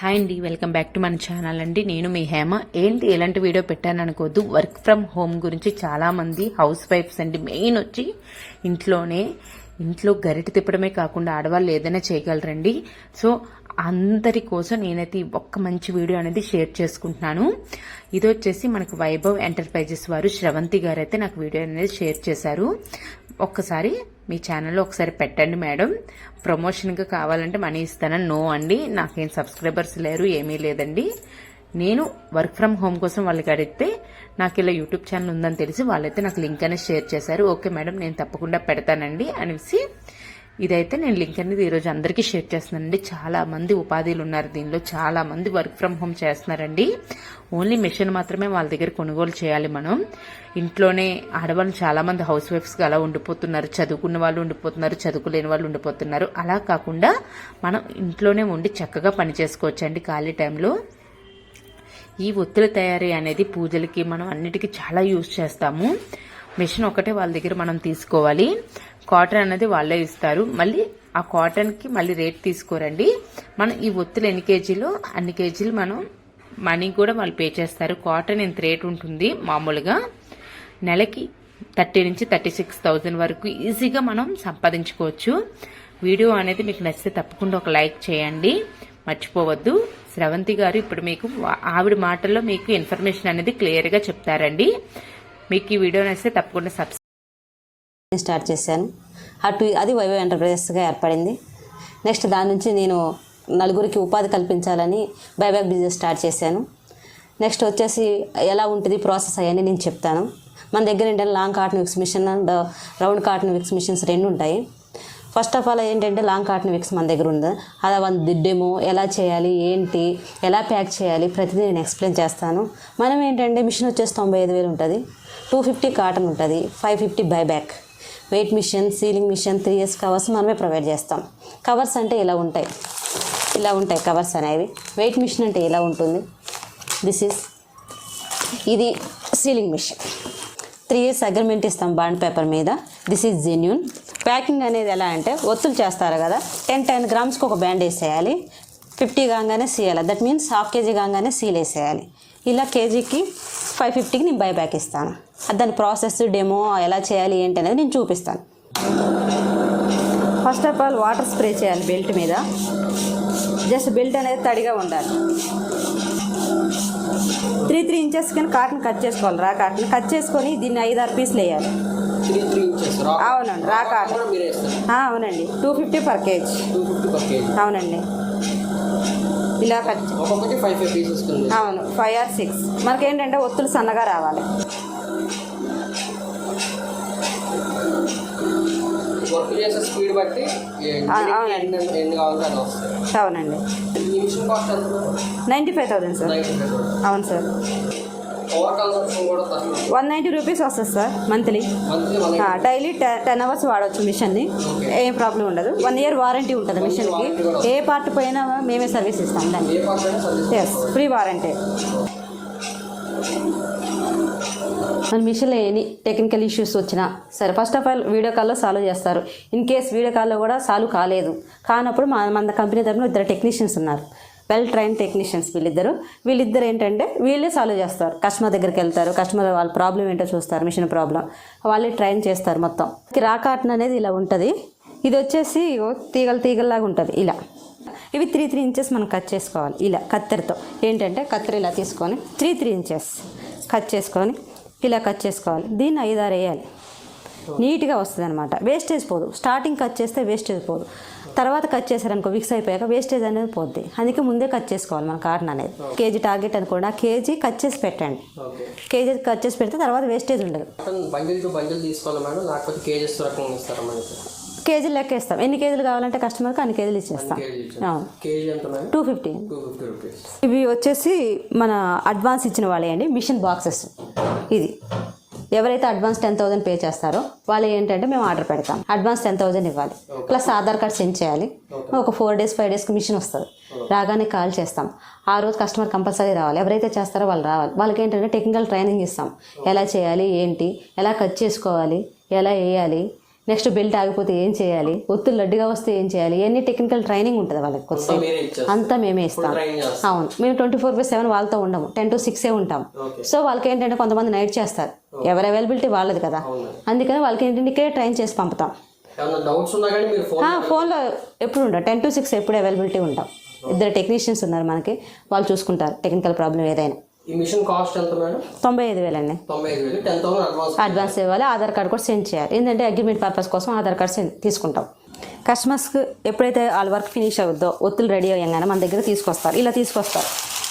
Hi అండి welcome back to మన channel అండి. నేను మీ హేమ. ఏంటి ఎలాంటి వీడియో పెట్టాను అనుకోవద్దు. వర్క్ ఫ్రమ్ హోమ్ గురించి చాలామంది హౌస్ వైఫ్స్ అండి మెయిన్ వచ్చి ఇంట్లోనే ఇంట్లో గరిట తిప్పడమే కాకుండా ఆడవాళ్ళు ఏదైనా చేయగలరండి. సో అందరి కోసం నేనైతే ఒక్క మంచి వీడియో అనేది షేర్ చేసుకుంటున్నాను. ఇది వచ్చేసి మనకు వైభవ్ ఎంటర్ప్రైజెస్ వారు శ్రవంతి గారు అయితే నాకు వీడియో అనేది షేర్ చేశారు. ఒక్కసారి మీ ఛానల్లో ఒకసారి పెట్టండి మేడం. ప్రమోషన్గా కావాలంటే మనీ ఇస్తానని నో అండి. నాకేం సబ్స్క్రైబర్స్ లేరు ఏమీ లేదండి. నేను వర్క్ ఫ్రమ్ హోమ్ కోసం వాళ్ళకి అడిగితే నాకు ఇలా యూట్యూబ్ ఛానల్ ఉందని తెలిసి వాళ్ళైతే నాకు లింక్ అనేది షేర్ చేశారు. ఓకే మేడం నేను తప్పకుండా పెడతానండి అనేసి ఇదైతే నేను లింక్ అనేది ఈరోజు అందరికీ షేర్ చేస్తున్నానండి. చాలా మంది ఉపాధిలు ఉన్నారు దీనిలో. చాలా మంది వర్క్ ఫ్రమ్ హోమ్ చేస్తున్నారండి. ఓన్లీ మిషన్ మాత్రమే వాళ్ళ దగ్గర కొనుగోలు చేయాలి మనం. ఇంట్లోనే ఆడవాళ్ళు చాలా మంది హౌస్ వైఫ్స్గా అలా ఉండిపోతున్నారు. చదువుకున్న వాళ్ళు ఉండిపోతున్నారు చదువుకులేని వాళ్ళు ఉండిపోతున్నారు. అలా కాకుండా మనం ఇంట్లోనే ఉండి చక్కగా పని చేసుకోవచ్చు అండి ఖాళీ టైంలో ఈ ఒత్తుల తయారీ అనేది పూజలకి మనం అన్నిటికీ చాలా యూజ్ చేస్తాము. మిషన్ ఒకటే వాళ్ళ దగ్గర మనం తీసుకోవాలి. కాటన్ అనేది వాళ్ళే ఇస్తారు. మళ్ళీ ఆ కాటన్కి మళ్ళీ రేట్ తీసుకోరండి. మనం ఈ ఒత్తులు ఎన్ని కేజీలు? అన్ని కేజీలు మనం మనీ కూడా వాళ్ళు పే చేస్తారు. కాటన్ ఇంత రేట్ ఉంటుంది మామూలుగా. నెలకి థర్టీ నుంచి థర్టీ సిక్స్ థౌజండ్ వరకు ఈజీగా మనం సంపాదించుకోవచ్చు. వీడియో అనేది మీకు నచ్చితే తప్పకుండా ఒక లైక్ చేయండి. మర్చిపోవద్దు. స్రవంతి గారు ఇప్పుడు మీకు ఆవిడ మాటల్లో మీకు ఇన్ఫర్మేషన్ అనేది క్లియర్గా చెప్తారండి. మీకు ఈ వీడియో నచ్చితే తప్పకుండా సబ్స్క్రైబ్ స్టార్ట్ చేశాను. అటు అది వైవో ఎంటర్ప్రైజెస్గా ఏర్పడింది. నెక్స్ట్ దాని నుంచి నేను నలుగురికి ఉపాధి కల్పించాలని బైబ్యాక్ బిజినెస్ స్టార్ట్ చేశాను. నెక్స్ట్ వచ్చేసి ఎలా ఉంటుంది ప్రాసెస్ అవన్నీ నేను చెప్తాను. మన దగ్గర ఏంటంటే long cotton wicks machine and round cotton wicks machines రెండు ఉంటాయి. ఫస్ట్ ఆఫ్ ఆల్ ఏంటంటే లాంగ్ కాటన్ విక్స్ మన దగ్గర ఉంది. అది వన్ దిడ్డేమో ఎలా చేయాలి ఏంటి ఎలా ప్యాక్ చేయాలి ప్రతిదీ నేను ఎక్స్ప్లెయిన్ చేస్తాను. మనం ఏంటంటే మిషన్ వచ్చేసి తొంభై ఐదు వేలు ఉంటుంది. టూ ఫిఫ్టీ కాటన్ ఉంటుంది. Five fifty buyback. Weight machine sealing machine three years covers మనమే ప్రొవైడ్ చేస్తాం. కవర్స్ అంటే ఇలా ఉంటాయి. ఇలా ఉంటాయి కవర్స్ అనేవి. వెయిట్ మిషన్ అంటే ఇలా ఉంటుంది. దిస్ ఈస్ ఇది sealing machine. Three years agreement ఇస్తాం బాండ్ పేపర్ మీద. దిస్ ఈజ్ జెన్యున్ ప్యాకింగ్ అనేది ఎలా అంటే ఒత్తులు చేస్తారు కదా. టెన్ టెన్ గ్రామ్స్కి ఒక బ్యాండ్ వేసేయాలి. ఫిఫ్టీ కాగానే సీయాలి. దట్ మీన్స్ హాఫ్ కేజీ కాగానే సీల్ వేసేయాలి ఇలా కేజీకి ఫైవ్ ఫిఫ్టీకి నేను బై బ్యాక్ ఇస్తాను. దాని ప్రాసెస్ డెమో ఎలా చేయాలి ఏంటి అనేది నేను చూపిస్తాను. First of all water spray చేయాలి బెల్ట్ మీద. జస్ట్ బెల్ట్ అనేది తడిగా ఉండాలి. త్రీ త్రీ ఇంచెస్ కానీ కాటన్ కట్ చేసుకోవాలి. రా కాటన్ కట్ చేసుకొని దీన్ని ఐదు ఆరు పీసులు వేయాలి. అవునండి రా కాటన్ అవునండి. టూ ఫిఫ్టీ పర్ కేజీ అవునండి. ఇలా కట్ ఒక్కొక్కటి ఫైవ్ ఫైవ్ పీసెస్ కింద. అవును ఫైవ్ ఆర్ సిక్స్ మనకేంటంటే ఒత్తులు సన్నగా రావాలి. వర్క్ చేసే స్పీడ్ బట్టి ఏ- ఆ, దీనికి అవునండి. అవునండి. నైంటీ ఫైవ్ థౌసండ్ సార్ అవును సార్ వన్ నైంటీ రూపీస్ వస్తుంది sir monthly. Daily ten hours వాడవచ్చు మిషన్ని. ఏం ప్రాబ్లం ఉండదు. వన్ ఇయర్ వారంటీ ఉంటుంది మిషన్కి. ఏ పార్ట్ పోయినా మేమే సర్వీస్ ఇస్తాం దాన్ని ఎస్ ఫ్రీ వారంటీ. మన మిషన్లో ఎనీ టెక్నికల్ ఇష్యూస్ వచ్చినా సరే ఫస్ట్ ఆఫ్ ఆల్ వీడియో కాల్లో సాల్వ్ చేస్తారు. ఇన్ కేస్ వీడియో కాల్లో కూడా సాల్వ్ కాలేదు. కానప్పుడు మా మన కంపెనీ తరఫున ఇద్దరు టెక్నీషియన్స్ ఉన్నారు. వెల్ ట్రైన్ టెక్నీషియన్స్ వీళ్ళిద్దరు. వీళ్ళిద్దరు ఏంటంటే వీళ్ళే సాల్వ్ చేస్తారు. కస్టమర్ దగ్గరికి వెళ్తారు. కస్టమర్ వాళ్ళ ప్రాబ్లం ఏంటో చూస్తారు. మిషన్ ప్రాబ్లం వాళ్ళే ట్రైన్ చేస్తారు మొత్తం. రాకాటన్ అనేది ఇలా ఉంటుంది. ఇది వచ్చేసి తీగలు తీగల్లాగా ఉంటుంది. ఇలా. ఇవి త్రీ త్రీ ఇంచెస్ మనం కట్ చేసుకోవాలి. ఇలా కత్తెరతో. ఏంటంటే కత్తెర ఇలా తీసుకొని త్రీ త్రీ ఇంచెస్ కట్ చేసుకొని ఇలా కట్ చేసుకోవాలి. దీన్ని ఐదారు వేయాలి. నీట్గా వస్తుంది అనమాట వేస్టేజ్ పోదు. స్టార్టింగ్ కట్ చేస్తే వేస్టేజ్ పోదు. తర్వాత కట్ చేశారనుకో మిక్స్ అయిపోయాక వేస్టేజ్ అనేది పోద్ది. అందుకే ముందే కట్ చేసుకోవాలి మన కాటన్ అనేది. కేజీ టార్గెట్ అనుకోండి ఆ కేజీ కట్ చేసి పెట్టండి. కేజీ కట్ చేసి పెడితే తర్వాత వేస్టేజ్ ఉండదు. కాటన్ బండిల్ టు బండిల్ తీసుకోవాలి మేడం లేకపోతే కేజెస్ రకంగా ఇస్తారా మనకి కేజీలు లెక్క ఇస్తాం. ఎన్ని కేజీలు కావాలంటే కస్టమర్కి అన్ని కేజీలు ఇచ్చేస్తాం. టూ ఫిఫ్టీ ఇవి వచ్చేసి మన అడ్వాన్స్ ఇచ్చిన వాళ్ళే అండి మిషన్ బాక్సెస్ ఇది. ఎవరైతే అడ్వాన్స్ టెన్ థౌసండ్ పే చేస్తారో వాళ్ళు ఏంటంటే మేము ఆర్డర్ పెడతాం. అడ్వాన్స్ టెన్ థౌసండ్ ఇవ్వాలి. ప్లస్ ఆధార్ కార్డ్ సెండ్ చేయాలి. ఒక ఫోర్ డేస్ ఫైవ్ డేస్కి మిషన్ వస్తుంది. రాగానే కాల్ చేస్తాం. ఆ రోజు కస్టమర్ కంపల్సరీ రావాలి. ఎవరైతే చేస్తారో వాళ్ళు రావాలి. వాళ్ళకి ఏంటంటే టెక్నికల్ ట్రైనింగ్ ఇస్తాం. ఎలా చేయాలి ఏంటి ఎలా కట్ చేసుకోవాలి ఎలా వేయాలి నెక్స్ట్ బెల్ట్ ఆగిపోతే ఏం చేయాలి ఒత్తులు లడ్డుగా వస్తే ఏం చేయాలి ఇవన్నీ టెక్నికల్ ట్రైనింగ్ ఉంటుంది వాళ్ళకి కొద్దిసేపు. అంతా మేమే ఇస్తాం. అవును. మేము ట్వంటీ ఫోర్ బై సెవెన్ వాళ్ళతో ఉండము. టెన్ టు సిక్సే ఉంటాం. సో వాళ్ళకి ఏంటంటే కొంతమంది నైట్ చేస్తారు. ఎవరి అవైలబిలిటీ వాళ్ళది కదా. అందుకని వాళ్ళకి ఏంటంటే ఇక్కడే ట్రైన్ చేసి పంపుతాం. ఫోన్లో ఎప్పుడు ఉంటాం. టెన్ టు సిక్స్ ఎప్పుడు అవైలబిలిటీ ఉంటాం. ఇద్దరు టెక్నీషియన్స్ ఉన్నారు మనకి. వాళ్ళు చూసుకుంటారు టెక్నికల్ ప్రాబ్లం ఏదైనా. ఈ మిషన్ కాస్ట్ ఎంత మేడం? తొంభై ఐదు వేలండి తొంభై ఐదు వేలు. టెన్ థౌసండ్ అడ్వాన్స్ అడ్వాన్స్ ఇవ్వాలి ఆధార్ కార్డ్ కూడా సెండ్ చేయాలి. ఏంటంటే అగ్రిమెంట్ పర్పస్ కోసం ఆధార్ కార్డ్ సెండ్ తీసుకుంటాం. కస్టమర్స్కి ఎప్పుడైతే వాళ్ళ వర్క్ ఫినిష్ అవుద్దో ఒత్తులు రెడీ అయ్యంగానే మన దగ్గర తీసుకొస్తారు. ఇలా తీసుకొస్తారు.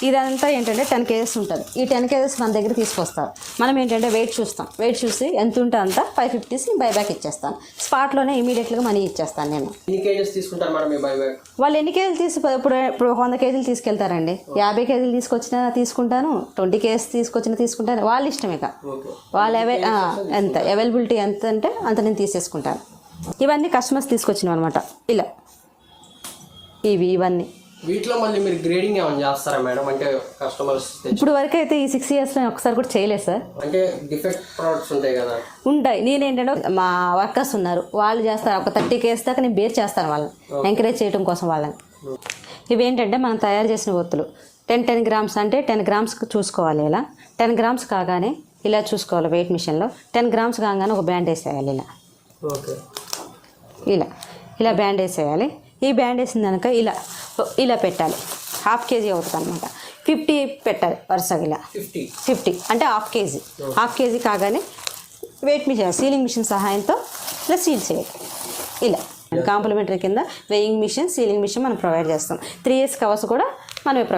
ఇదంతా ఏంటంటే టెన్ కేజెస్ ఉంటుంది. ఈ టెన్ కేజెస్ మన దగ్గర తీసుకొస్తారు మనం ఏంటంటే వెయిట్ చూస్తాం. వెయిట్ చూసి ఎంత ఉంటే అంత ఫైవ్ ఫిఫ్టీస్ బై బ్యాక్ ఇచ్చేస్తాను. స్పాట్లోనే ఇమీడియట్గా మనీ ఇచ్చేస్తాను నేను. ఎన్ని కేజెస్ తీసుకుంటారు మేడం మీ బై బ్యాక్ వాళ్ళు ఎన్ని కేజీలు తీసి ఇప్పుడు ఇప్పుడు వంద కేజీలు తీసుకెళ్తారండి. యాభై కేజీలు తీసుకొచ్చినా తీసుకుంటాను ట్వంటీ కేజీస్ తీసుకొచ్చినా తీసుకుంటాను. వాళ్ళ ఇష్టం ఇక. వాళ్ళ అవై ఎంత? అవైలబిలిటీ ఎంత అంటే అంత నేను తీసేసుకుంటాను. ఇవన్నీ కస్టమర్స్ తీసుకొచ్చినాం అనమాట ఇలా. ఇవి ఇవన్నీ. వీటిలో మళ్ళీ మీరు గ్రేడింగ్ ఏమైనా చేస్తారా మేడం? అంటే కస్టమర్స్ ఇప్పుడు వరకు అయితే ఈ సిక్స్ ఇయర్స్లో ఒకసారి కూడా చేయలేదు సార్. అంటే డిఫెక్ట్ ప్రోడక్ట్స్ ఉంటాయి కదా. ఉంటాయి. నేనేంటంటే మా వర్కర్స్ ఉన్నారు. వాళ్ళు చేస్తారు. ఒక థర్టీ కేస్ దాకా నేను బేర్ చేస్తాను వాళ్ళని. ఎంకరేజ్ చేయడం కోసం వాళ్ళని. ఇవి ఏంటంటే మనం తయారు చేసిన ఒత్తులు. టెన్ టెన్ గ్రామ్స్ అంటే టెన్ గ్రామ్స్కి చూసుకోవాలి ఇలా. టెన్ గ్రామ్స్ కాగానే ఇలా చూసుకోవాలి వెయిట్ మిషన్లో టెన్ గ్రామ్స్ కాగానే ఒక బ్యాండ్ వేసేయాలి ఇలా. ఓకే. ఇలా. ఇలా బ్యాండ్ వేసేయాలి. ఈ బ్యాండ్ వేసిన కనుక ఇలా. ఇలా పెట్టాలి. హాఫ్ కేజీ అవుతుంది అనమాట ఫిఫ్టీ పెట్టాలి వరుసగా ఇలా. ఫిఫ్టీ. ఫిఫ్టీ. అంటే హాఫ్ కేజీ. హాఫ్ కేజీ కాగానే వెయిట్ మిషన్ సీలింగ్ మిషన్ సహాయంతో ఇలా సీల్ చేయాలి ఇలా. కాంప్లిమెంటరీ కింద వెయింగ్ మిషన్ సీలింగ్ మిషన్ మనం ప్రొవైడ్ చేస్తాం. త్రీ ఇయర్స్ కవర్స్ కూడా మనమే ప్రొవైడ్